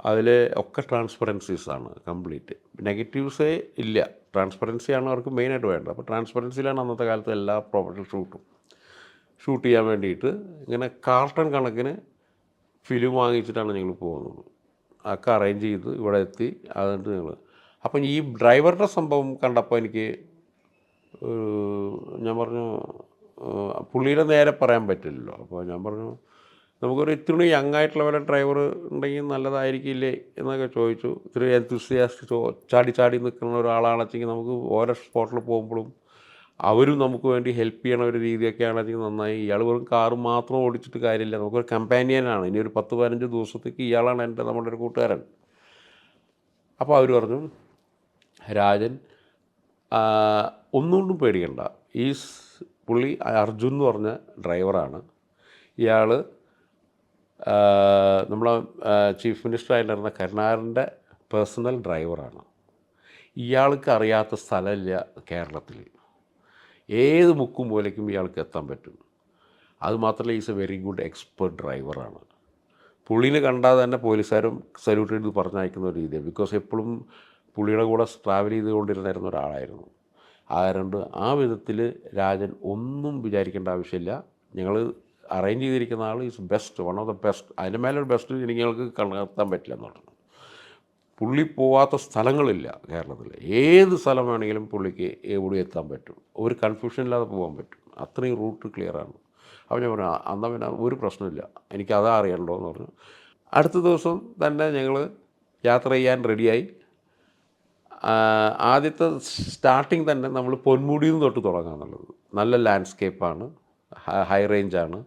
Speaker 1: അതിൽ ഒക്കെ ട്രാൻസ്പെറൻസീസ് ആണ് കംപ്ലീറ്റ് നെഗറ്റീവ്സേ ഇല്ല. ട്രാൻസ്പെറൻസിയാണ് അവർക്ക് മെയിനായിട്ട് വേണ്ടത്. അപ്പോൾ ട്രാൻസ്പെറൻസിയിലാണ് അന്നത്തെ കാലത്ത് എല്ലാ പ്രൊഫഷണൽ ഷൂട്ടും ഷൂട്ട് ചെയ്യാൻ വേണ്ടിയിട്ട് ഇങ്ങനെ കാർട്ടൺ കണക്കിന് ഫിലിം വാങ്ങിച്ചിട്ടാണ് ഞങ്ങൾ പോകുന്നത്. ഒക്കെ അറേഞ്ച് ചെയ്ത് ഇവിടെ എത്തി. അതുകൊണ്ട് ഞങ്ങൾ അപ്പം ഈ ഡ്രൈവറുടെ സംഭവം കണ്ടപ്പോൾ എനിക്ക് ഞാൻ പറഞ്ഞു പുള്ളിയുടെ നേരെ പറയാൻ പറ്റില്ലല്ലോ. അപ്പോൾ ഞാൻ പറഞ്ഞു നമുക്കൊരു ഇത്തിരി യങ് ആയിട്ടുള്ള വല്ല ഡ്രൈവർ ഉണ്ടെങ്കിൽ നല്ലതായിരിക്കില്ലേ? എന്നൊക്കെ ചോദിച്ചു. ഇത്തിരി ചോ ചാടി ചാടി നിൽക്കുന്ന ഒരാളാണെച്ചെങ്കിൽ നമുക്ക് ഓരോ സ്പോട്ടിൽ പോകുമ്പോഴും അവരും നമുക്ക് വേണ്ടി ഹെൽപ്പ് ചെയ്യണ ഒരു രീതിയൊക്കെ ആണെങ്കിൽ നന്നായി. ഇയാൾ വെറും കാറ് മാത്രം ഓടിച്ചിട്ട് കാര്യമില്ല. നമുക്കൊരു കമ്പാനിയനാണ് ഇനി ഒരു പത്ത് പതിനഞ്ച് ദിവസത്തേക്ക് ഇയാളാണ് എന്റെ നമ്മുടെ ഒരു കൂട്ടുകാരൻ. അപ്പോൾ അവർ പറഞ്ഞു രാജൻ ഒന്നുകൊണ്ടും പേടിക്കണ്ട. ഈ പുള്ളി അർജുൻ എന്ന് പറഞ്ഞ ഡ്രൈവറാണ് ഇയാൾ നമ്മളെ ചീഫ് മിനിസ്റ്റർ ആയിരുന്ന കരുണാകരന്റെ പേഴ്സണൽ ഡ്രൈവറാണ് ഇയാൾക്ക് അറിയാത്ത സ്ഥലമില്ല കേരളത്തിൽ. ഏത് മുക്കും മൂലയ്ക്കും ഇയാൾക്ക് എത്താൻ പറ്റും. അതുമാത്രമല്ല is a very good expert ഡ്രൈവറാണ്. പുള്ളിനെ കണ്ടാൽ തന്നെ പോലീസുകാരും സല്യൂട്ട് ചെയ്ത് പറഞ്ഞയക്കുന്ന ഒരു രീതിയാണ്. ബിക്കോസ് എപ്പോഴും പുള്ളിയുടെ കൂടെ ട്രാവൽ ചെയ്തുകൊണ്ടിരുന്നിരുന്ന ഒരാളായിരുന്നു. അതുകൊണ്ട് ആ വിധത്തിൽ രാജൻ ഒന്നും വിചാരിക്കേണ്ട ആവശ്യമില്ല. ഞങ്ങൾ അറേഞ്ച് ചെയ്തിരിക്കുന്ന ആൾ is best one of the best അതിന്റെ മേലൊരു ബെസ്റ്റ് എനിക്ക് ഞങ്ങൾക്ക് കണ്ടെത്താൻ പറ്റില്ല എന്നുള്ളത് പുള്ളി പോവാത്ത സ്ഥലങ്ങളില്ല കേരളത്തിൽ ഏത് സ്ഥലം വേണമെങ്കിലും പുള്ളിക്ക് എവിടെ എത്താൻ പറ്റും. ഒരു കൺഫ്യൂഷൻ ഇല്ലാതെ പോകാൻ പറ്റും. അത്രയും റൂട്ട് ക്ലിയറാണ് അപ്പോൾ ഞാൻ പറഞ്ഞു അന്നാ പിന്നെ ഒരു പ്രശ്നമില്ല. എനിക്ക് അതാ അറിയണ്ടോ എന്ന് പറഞ്ഞു. അടുത്ത ദിവസം തന്നെ ഞങ്ങൾ യാത്ര ചെയ്യാൻ റെഡിയായി ആദ്യത്തെ സ്റ്റാർട്ടിങ് തന്നെ നമ്മൾ പൊന്മുടിയിൽ നിന്ന് തൊട്ട് തുടങ്ങാമെന്നുള്ളത് നല്ല ലാൻഡ്സ്കേപ്പാണ് ഹൈ റേഞ്ചാണ്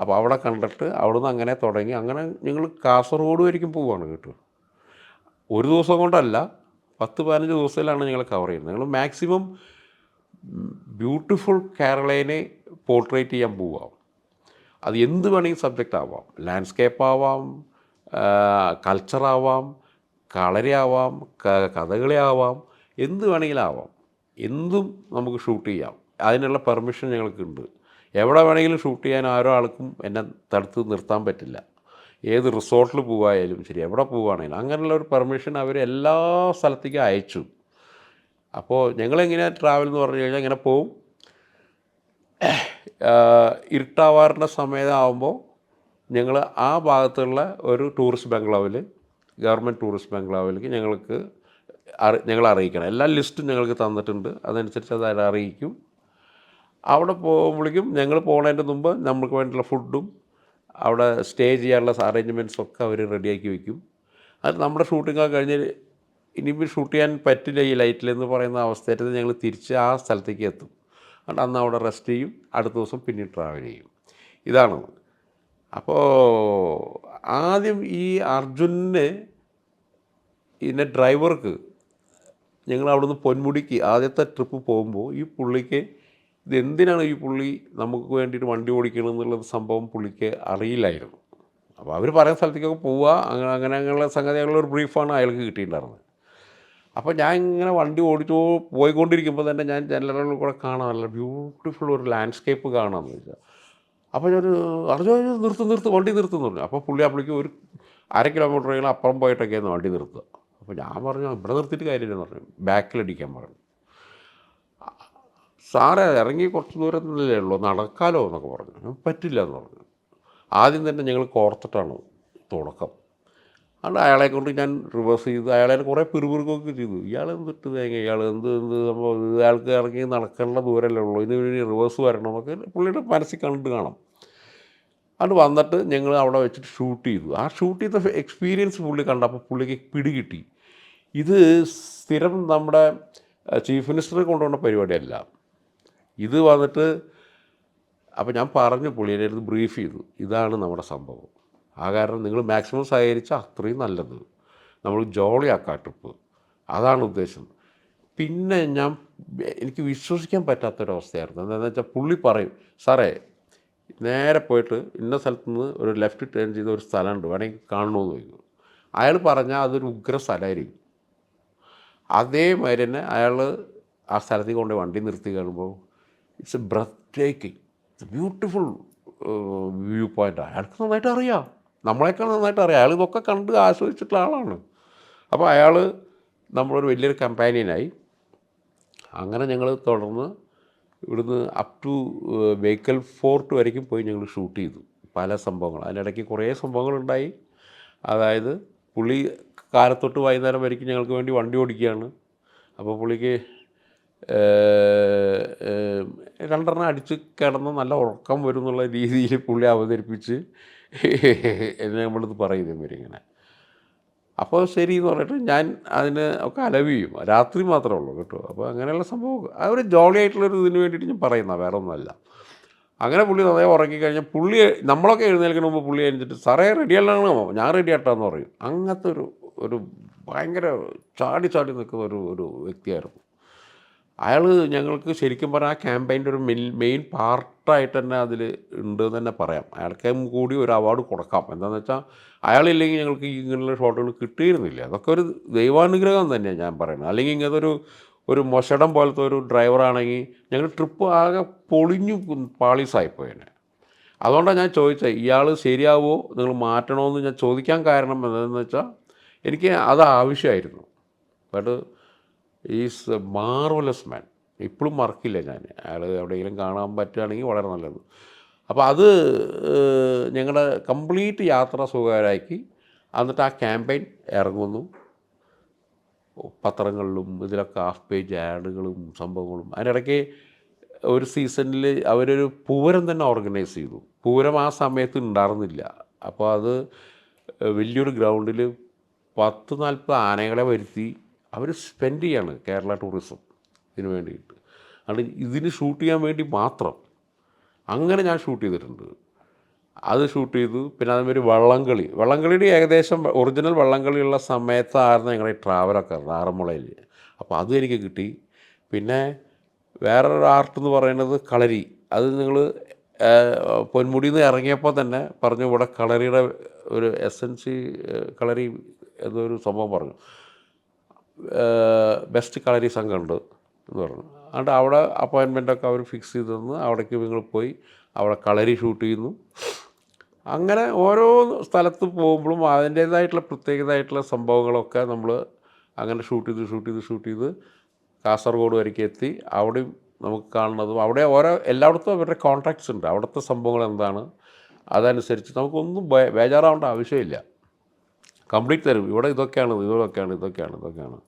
Speaker 1: അപ്പോൾ അവിടെ കണ്ടിട്ട് അവിടുന്ന് അങ്ങനെ തുടങ്ങി. അങ്ങനെ ഞങ്ങൾ കാസർഗോഡ് വരയ്ക്കും പോവുകയാണ് കേട്ടോ. ഒരു ദിവസം കൊണ്ടല്ല പത്ത് പതിനഞ്ച് ദിവസത്തിലാണ് ഞങ്ങൾ കവർ ചെയ്യുന്നത്. ഞങ്ങൾ മാക്സിമം ബ്യൂട്ടിഫുൾ കേരളേനെ പോർട്രേറ്റ് ചെയ്യാൻ പോവാം അത് എന്ത് വേണമെങ്കിൽ സബ്ജക്റ്റ് ആവാം. ലാൻഡ്സ്കേപ്പ് ആവാം കൾച്ചറാവാം കളരിയാവാം കഥകളിയാവാം എന്ത് വേണമെങ്കിലും ആവാം. എന്തും നമുക്ക് ഷൂട്ട് ചെയ്യാം. അതിനുള്ള പെർമിഷൻ ഞങ്ങൾക്കുണ്ട്. എവിടെ വേണമെങ്കിലും ഷൂട്ട് ചെയ്യാൻ ആരോ ആൾക്കും എന്നെ തടുത്ത് നിർത്താൻ പറ്റില്ല. ഏത് റിസോർട്ടിൽ പോവായാലും ശരി എവിടെ പോവുകയാണെങ്കിലും അങ്ങനെയുള്ള ഒരു പെർമിഷൻ അവർ എല്ലാ സ്ഥലത്തേക്കും അയച്ചു. അപ്പോൾ ഞങ്ങളെങ്ങനെ ട്രാവൽ എന്ന് പറഞ്ഞു കഴിഞ്ഞാൽ ഇങ്ങനെ പോവും. ഇരുട്ടാവാറിന്റെ സമയമാകുമ്പോൾ ഞങ്ങൾ ആ ഭാഗത്തുള്ള ഒരു ടൂറിസ്റ്റ് ബംഗ്ലാവിൽ ഗവൺമെന്റ് ടൂറിസ്റ്റ് ബംഗ്ലാവിലേക്ക് ഞങ്ങൾക്ക് അറി ഞങ്ങൾ അറിയിക്കണം. എല്ലാ ലിസ്റ്റും ഞങ്ങൾക്ക് തന്നിട്ടുണ്ട്. അതനുസരിച്ച് അത് അറിയിക്കും. അവിടെ പോകുമ്പോഴേക്കും ഞങ്ങൾ പോകുന്നതിന്റെ മുമ്പ് നമുക്ക് വേണ്ടിയുള്ള ഫുഡും അവിടെ സ്റ്റേ ചെയ്യാനുള്ള അറേഞ്ച്മെന്റ്സ് ഒക്കെ അവർ റെഡിയാക്കി വെക്കും. അത് നമ്മുടെ ഷൂട്ടിംഗ് കഴിഞ്ഞ് ഇനിയിപ്പോൾ ഷൂട്ട് ചെയ്യാൻ പറ്റില്ല ഈ ലൈറ്റിൽ എന്ന് പറയുന്ന അവസ്ഥയിൽ ഞങ്ങൾ തിരിച്ച് ആ സ്ഥലത്തേക്ക് എത്തും. അതുകൊണ്ട് അന്ന് അവിടെ റെസ്റ്റ് ചെയ്യും. അടുത്ത ദിവസം പിന്നെ ട്രാവൽ ചെയ്യും. ഇതാണ്. അപ്പോൾ ആദ്യം ഈ അർജുനെ ഇതിന്റെ ഡ്രൈവർക്ക് ഞങ്ങൾ അവിടുന്ന് പൊന്മുടിക്ക് ആദ്യത്തെ ട്രിപ്പ് പോകുമ്പോൾ ഈ പുള്ളിക്ക് ഇതെന്തിനാണ് ഈ പുള്ളി നമുക്ക് വേണ്ടിയിട്ട് വണ്ടി ഓടിക്കണം എന്നുള്ള സംഭവം പുള്ളിക്ക് അറിയില്ലായിരുന്നു. അപ്പോൾ അവർ പറയുന്ന സ്ഥലത്തേക്കൊക്കെ പോവുക. അങ്ങനെ അങ്ങനെ അങ്ങനെയുള്ള സംഗതികളുള്ള ഒരു ബ്രീഫാണ് അയാൾക്ക് കിട്ടിയിട്ടുണ്ടായിരുന്നത്. അപ്പോൾ ഞാൻ ഇങ്ങനെ വണ്ടി ഓടിച്ചു പോയിക്കൊണ്ടിരിക്കുമ്പോൾ തന്നെ ഞാൻ ജനലുകളിൽ കൂടെ കാണാം. നല്ല ബ്യൂട്ടിഫുൾ ഒരു ലാൻഡ്സ്കേപ്പ് കാണാമെന്ന് വെച്ചാൽ അപ്പോൾ ഞാൻ അറിഞ്ഞോ നിർത്ത് നിർത്ത് വണ്ടി നിർത്തുന്നു പറഞ്ഞു. അപ്പോൾ പുള്ളി അപ്പോഴേക്കും ഒരു അര കിലോമീറ്റർ അപ്പുറം പോയിട്ടൊക്കെയായിരുന്നു വണ്ടി നിർത്തുക. അപ്പോൾ ഞാൻ പറഞ്ഞു ഇവിടെ നിർത്തിയിട്ട് കാര്യമില്ലെന്ന് പറഞ്ഞു. ബാക്കിലടിക്കാൻ പറഞ്ഞു. സാറേ ഇറങ്ങി കുറച്ച് ദൂരത്തിലല്ലേ ഉള്ളൂ. നടക്കാലോ എന്നൊക്കെ പറഞ്ഞു. പറ്റില്ല എന്ന് പറഞ്ഞു. ആദ്യം തന്നെ ഞങ്ങൾ കോർത്തിട്ടാണ് തുടക്കം. അതുകൊണ്ട് അയാളെ കൊണ്ട് ഞാൻ റിവേഴ്സ് ചെയ്തു അയാളെ കുറേ പിറുപിറുക്കൊക്കെ ചെയ്തു. ഇയാൾ എന്തിട്ട് തേങ്ങ? ഇയാൾ എന്ത് എന്ത് സംഭവം? ഇയാൾക്ക് ഇറങ്ങി നടക്കേണ്ട ദൂരമല്ലേ ഉള്ളൂ. ഇതിന് വേണ്ടി റിവേഴ്സ് വരണം എന്നൊക്കെ പുള്ളിയുടെ മനസ്സിൽ കണ്ടിട്ട് കാണാം. അത് വന്നിട്ട് ഞങ്ങൾ അവിടെ വെച്ചിട്ട് ഷൂട്ട് ചെയ്തു. ആ ഷൂട്ട് ചെയ്ത എക്സ്പീരിയൻസ് പുള്ളി കണ്ടപ്പോൾ പുള്ളിക്ക് പിടികിട്ടി. ഇത് സ്ഥിരം നമ്മുടെ ചീഫ് മിനിസ്റ്റർ കൊണ്ടുപോകുന്ന പരിപാടിയല്ല. ഇത് വന്നിട്ട് അപ്പോൾ ഞാൻ പറഞ്ഞു പുള്ളിയുടെ അടുത്ത് ബ്രീഫ് ചെയ്തു. ഇതാണ് നമ്മുടെ സംഭവം. ആ കാരണം നിങ്ങൾ മാക്സിമം സഹകരിച്ചാൽ അത്രയും നല്ലത്. നമ്മൾ ജോളിയാക്കാം ട്രിപ്പ് അതാണ് ഉദ്ദേശം. പിന്നെ ഞാൻ എനിക്ക് വിശ്വസിക്കാൻ പറ്റാത്തൊരവസ്ഥയായിരുന്നു. എന്താണെന്ന് വെച്ചാൽ പുള്ളി പറയും സാറേ നേരെ പോയിട്ട് ഇന്ന സ്ഥലത്ത് നിന്ന് ഒരു ലെഫ്റ്റ് ടേൺ ചെയ്ത ഒരു സ്ഥലമുണ്ട് വേണമെങ്കിൽ കാണണമെന്ന് ചോദിക്കും. അയാൾ പറഞ്ഞാൽ അതൊരു ഉഗ്ര സ്ഥലമായിരിക്കും. അതേമാതിരി തന്നെ അയാൾ ആ സ്ഥലത്തേക്ക് കൊണ്ട് വണ്ടി നിർത്തി കാണുമ്പോൾ it's a breath taking beautiful view point അയാൾക്ക് നന്നായിട്ട് അറിയാം. നമ്മളെക്കാൾ നന്നായിട്ട് അറിയാം. അയാൾ ഇതൊക്കെ കണ്ട് ആസ്വദിച്ചിട്ടുള്ള ആളാണ്. അപ്പോൾ അയാൾ നമ്മളൊരു വലിയൊരു കമ്പാനിയനായി അങ്ങനെ ഞങ്ങൾ തുടർന്ന് ഇവിടുന്ന് അപ് ടു വെഹിക്കൽ ഫോർട്ട് വരയ്ക്കും പോയി ഞങ്ങൾ ഷൂട്ട് ചെയ്തു. പല സംഭവങ്ങൾ. അതിനിടയ്ക്ക് കുറേ സംഭവങ്ങളുണ്ടായി. അതായത് പുള്ളി കാലത്തൊട്ട് വൈകുന്നേരം വരയ്ക്കും ഞങ്ങൾക്ക് വേണ്ടി വണ്ടി ഓടിക്കുകയാണ്. അപ്പോൾ പുള്ളിക്ക് രണ്ടെണ്ണം അടിച്ച് കിടന്ന് നല്ല ഉറക്കം വരും എന്നുള്ള രീതിയിൽ പുള്ളി അവതരിപ്പിച്ച് എന്നെ നമ്മളത് പറയും ഇവരിങ്ങനെ അപ്പോൾ ശരി എന്ന് പറഞ്ഞിട്ട് ഞാൻ അതിന് ഒക്കെ അലവിയും. രാത്രി മാത്രമേ ഉള്ളൂ കേട്ടോ. അപ്പോൾ അങ്ങനെയുള്ള സംഭവം ആ ഒരു ജോളി ആയിട്ടുള്ളൊരു ഇതിന് വേണ്ടിയിട്ട് ഞാൻ പറയുന്ന വേറെ ഒന്നുമല്ല. അങ്ങനെ പുള്ളി നന്നായി ഉറങ്ങിക്കഴിഞ്ഞാൽ പുള്ളി നമ്മളൊക്കെ എഴുന്നേൽക്കുന്ന മുമ്പ് പുള്ളി കഴിഞ്ഞിട്ട് സാറേ റെഡി അല്ലാണോ ഞാൻ റെഡി ആട്ടാന്ന് പറയും. അങ്ങനത്തെ ഒരു ഒരു ഭയങ്കര ചാടി ചാടി നിൽക്കുന്ന ഒരു ഒരു വ്യക്തിയായിരുന്നു. അയാൾ ഞങ്ങൾക്ക് ശരിക്കും പറഞ്ഞാൽ ആ ക്യാമ്പയിന്റെ ഒരു മെയിൻ മെയിൻ പാർട്ടായിട്ട് തന്നെ അതിൽ ഉണ്ട് എന്ന് തന്നെ പറയാം. അയാൾക്ക് കൂടി ഒരു അവാർഡ് കൊടുക്കാം. എന്താണെന്ന് വെച്ചാൽ അയാളില്ലെങ്കിൽ ഞങ്ങൾക്ക് ഇങ്ങനെയുള്ള ഷോട്ടുകൾ കിട്ടിയിരുന്നില്ല. അതൊക്കെ ഒരു ദൈവാനുഗ്രഹം തന്നെയാണ് ഞാൻ പറയുന്നത്. അല്ലെങ്കിൽ ഇങ്ങനത്തെ ഒരു ഒരു മൊശടം പോലത്തെ ഒരു ഡ്രൈവറാണെങ്കിൽ ഞങ്ങൾ ട്രിപ്പ് ആകെ പൊളിഞ്ഞു പാളീസായിപ്പോയേനെ അതുകൊണ്ടാണ് ഞാൻ ചോദിച്ചത് ഇയാൾ ശരിയാവുമോ നിങ്ങൾ മാറ്റണമെന്ന് ഞാൻ ചോദിക്കാൻ കാരണം എന്താണെന്ന് വെച്ചാൽ എനിക്ക് അത് ആവശ്യമായിരുന്നു. But is a marvellous man. ഇപ്പോഴും മറക്കില്ല ഞാൻ അയാൾ എവിടെയെങ്കിലും കാണാൻ പറ്റുകയാണെങ്കിൽ വളരെ നല്ലത്. അപ്പോൾ അത് ഞങ്ങളുടെ കംപ്ലീറ്റ് യാത്ര സുഖകരമാക്കി എന്നിട്ട് ആ ക്യാമ്പയിൻ ഇറങ്ങുന്നു. പത്രങ്ങളിലും ഇതിലൊക്കെ ഹാഫ് പേജ് ആഡുകളും സംഭവങ്ങളും. അതിനിടയ്ക്ക് ഒരു സീസണിൽ അവരൊരു പൂരം തന്നെ ഓർഗനൈസ് ചെയ്തു. പൂരം ആ സമയത്ത് ഉണ്ടായിരുന്നില്ല അപ്പോൾ അത് വലിയൊരു ഗ്രൗണ്ടിൽ പത്ത് നാൽപ്പത് ആനകളെ വരുത്തി. അവർ സ്പെൻഡ് ചെയ്യാണ് കേരള ടൂറിസം ഇതിന് വേണ്ടിയിട്ട്. അത് ഇതിന് ഷൂട്ട് ചെയ്യാൻ വേണ്ടി മാത്രം. അങ്ങനെ ഞാൻ ഷൂട്ട് ചെയ്തിട്ടുണ്ട്. അത് ഷൂട്ട് ചെയ്തു. പിന്നെ അതേമാതിരി വള്ളംകളി. വള്ളംകളിയുടെ ഏകദേശം ഒറിജിനൽ വള്ളംകളിയുള്ള സമയത്തായിരുന്നു ഞങ്ങളുടെ ട്രാവലൊക്കെ ആറന്മുളയിൽ അപ്പോൾ അതും എനിക്ക് കിട്ടി. പിന്നെ വേറൊരു ആർട്ട് എന്ന് പറയുന്നത് കളരി. അത് നിങ്ങൾ പൊന്മുടിയിൽ നിന്ന് ഇറങ്ങിയപ്പോൾ തന്നെ പറഞ്ഞു ഇവിടെ കളരിയുടെ ഒരു എസൻസി കളരി എന്നൊരു സംഭവം പറഞ്ഞു. ബെസ്റ്റ് കളരി സംഘമുണ്ട് എന്ന് പറഞ്ഞു. അതുകൊണ്ട് അവിടെ അപ്പോയിൻമെന്റൊക്കെ അവർ ഫിക്സ് ചെയ്ത് തന്ന് അവിടേക്ക് നിങ്ങൾ പോയി അവിടെ കളരി ഷൂട്ട് ചെയ്യുന്നു. അങ്ങനെ ഓരോ സ്ഥലത്ത് പോകുമ്പോഴും അതിന്റേതായിട്ടുള്ള പ്രത്യേകതായിട്ടുള്ള സംഭവങ്ങളൊക്കെ നമ്മൾ അങ്ങനെ ഷൂട്ട് ചെയ്ത് ഷൂട്ട് ചെയ്ത് ഷൂട്ട് ചെയ്ത് കാസർഗോഡ് വരയ്ക്ക് എത്തി. അവിടെയും നമുക്ക് കാണുന്നതും അവിടെ ഓരോ എല്ലായിടത്തും അവരുടെ കോൺട്രാക്ട്സ് ഉണ്ട്. അവിടുത്തെ സംഭവങ്ങൾ എന്താണ്? അതനുസരിച്ച് നമുക്കൊന്നും ബേജാറാവേണ്ട ആവശ്യമില്ല. കംപ്ലീറ്റ് തരും. ഇവിടെ ഇതൊക്കെയാണ് ഇതൊക്കെയാണ് ഇതൊക്കെയാണ് ഇതൊക്കെയാണ്.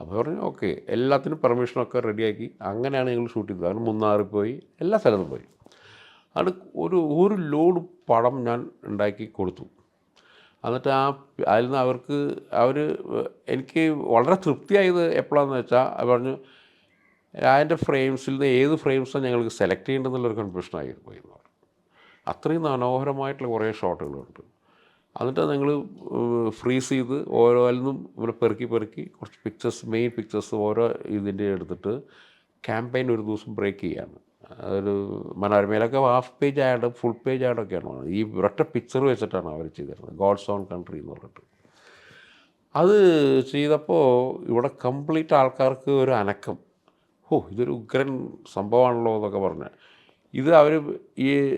Speaker 1: അപ്പോൾ പറഞ്ഞു ഓക്കെ എല്ലാത്തിനും പെർമിഷനൊക്കെ റെഡിയാക്കി. അങ്ങനെയാണ് ഞങ്ങൾ ഷൂട്ട് ചെയ്തത്. അങ്ങനെ മൂന്നാറിൽ പോയി എല്ലാ സ്ഥലത്തും പോയി. അത് ഒരു ഒരു ലോഡ് പടം ഞാൻ ഉണ്ടാക്കി കൊടുത്തു. എന്നിട്ട് ആ അതിൽ നിന്ന് അവർക്ക് അവർ എനിക്ക് വളരെ തൃപ്തിയായത് എപ്പോഴാണെന്ന് വെച്ചാൽ അവർ പറഞ്ഞു അതിന്റെ ഫ്രെയിംസിൽ നിന്ന് ഏത് ഫ്രെയിംസാണ് ഞങ്ങൾക്ക് സെലക്ട് ചെയ്യേണ്ടതെന്നുള്ളൊരു കൺഫ്യൂഷനായി പോയി അത്രയും മനോഹരമായിട്ടുള്ള കുറേ ഷോട്ടുകളുണ്ട് എന്നിട്ട് ഞങ്ങൾ ഫ്രീസ് ചെയ്ത് ഓരോ നിന്നും ഇങ്ങനെ പെറുക്കി പെറുക്കി കുറച്ച് പിക്ചേഴ്സ് മെയിൻ പിക്ചേഴ്സ് ഓരോ ഇതിന്റെ എടുത്തിട്ട് ക്യാമ്പയിൻ ഒരു ദിവസം ബ്രേക്ക് ചെയ്യാണ്. അതൊരു മനോരമയിലൊക്കെ half page ad full page ആഡൊക്കെയാണ് ഈ ഒരൊറ്റ പിക്ചർ വെച്ചിട്ടാണ് അവർ ചെയ്തിരുന്നത്. ഗോഡ്സ് ഓൺ കൺട്രി എന്ന് പറഞ്ഞിട്ട്. അത് ചെയ്തപ്പോൾ ഇവിടെ കംപ്ലീറ്റ് ആൾക്കാർക്ക് ഒരു അനക്കം. ഓ ഇതൊരു ഉഗ്രൻ സംഭവമാണല്ലോ എന്നൊക്കെ പറഞ്ഞ്. ഇത് അവർ ഈ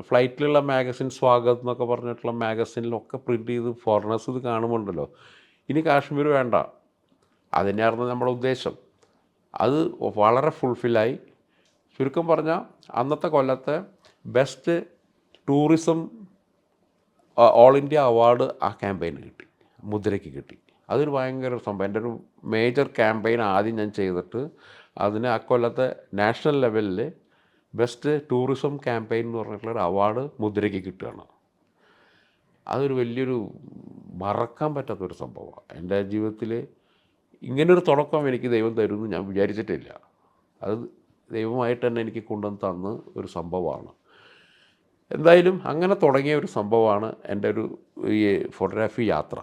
Speaker 1: ഫ്ലൈറ്റിലുള്ള മാഗസിൻ സ്വാഗതം എന്നൊക്കെ പറഞ്ഞിട്ടുള്ള മാഗസിനിലൊക്കെ പ്രിന്റ് ചെയ്ത് ഫോറിനേഴ്സ് ഇത് കാണുമ്പോണ്ടല്ലോ. ഇനി കാശ്മീർ വേണ്ട. അതിനായിരുന്നു നമ്മുടെ ഉദ്ദേശം. അത് വളരെ ഫുൾഫില്ലായി ചുരുക്കം പറഞ്ഞാൽ അന്നത്തെ കൊല്ലത്തെ best tourism all India award ആ ക്യാമ്പയിന് കിട്ടി. മുദ്രയ്ക്ക് കിട്ടി. അതൊരു ഭയങ്കര സംഭവം. എന്റെ ഒരു മേജർ ക്യാമ്പയിൻ ആദ്യം ഞാൻ ചെയ്തിട്ട് അതിന് ആ കൊല്ലത്തെ നാഷണൽ ലെവലിൽ ബെസ്റ്റ് ടൂറിസം ക്യാമ്പയിൻ എന്ന് പറഞ്ഞിട്ടുള്ള ഒരു അവാർഡ് മുദ്രയ്ക്ക് കിട്ടുകയാണ്. അതൊരു വലിയൊരു മറക്കാൻ പറ്റാത്തൊരു സംഭവമാണ്. എന്റെ ജീവിതത്തിൽ ഇങ്ങനൊരു തുടക്കം എനിക്ക് ദൈവം തരുമെന്ന് ഞാൻ വിചാരിച്ചിട്ടില്ല. അത് ദൈവമായിട്ട് തന്നെ എനിക്ക് കൊണ്ടുവന്ന് തന്ന ഒരു സംഭവമാണ്. എന്തായാലും അങ്ങനെ തുടങ്ങിയ ഒരു സംഭവമാണ് എന്റെ ഒരു ഈ ഫോട്ടോഗ്രാഫി യാത്ര.